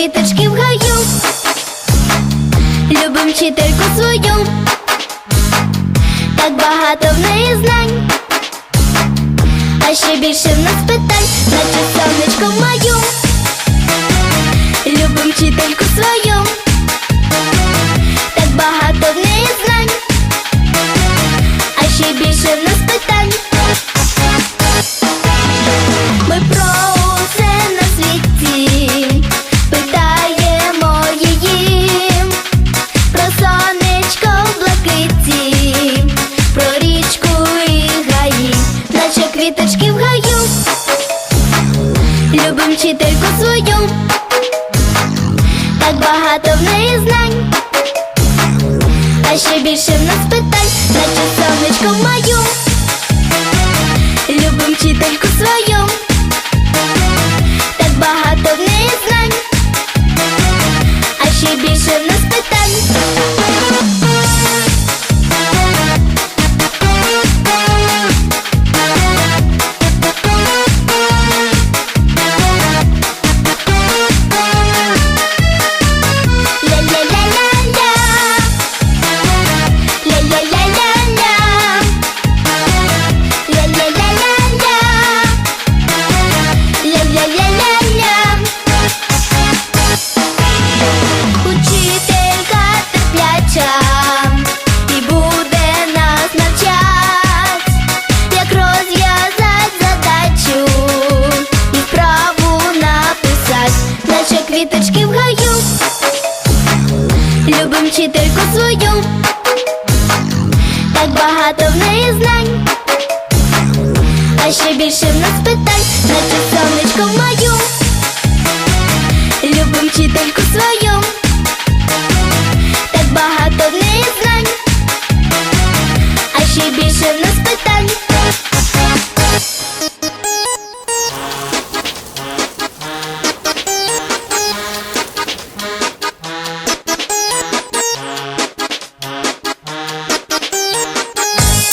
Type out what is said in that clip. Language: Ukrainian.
квіточки в гаю, любим вчительку свою, так багато в неї знань, а ще більше в нас питань, наче сонечко маю, любим вчительку свою, так багато в неї знань, а ще більше в нас питань. Квіточки в гаю, любим вчительку свою, так багато в неї знань, а ще більше в нас питань, любим вчительку свою, так багато в неї знань, а ще більше в нас питань, наче сонечко мою, любим вчительку свою.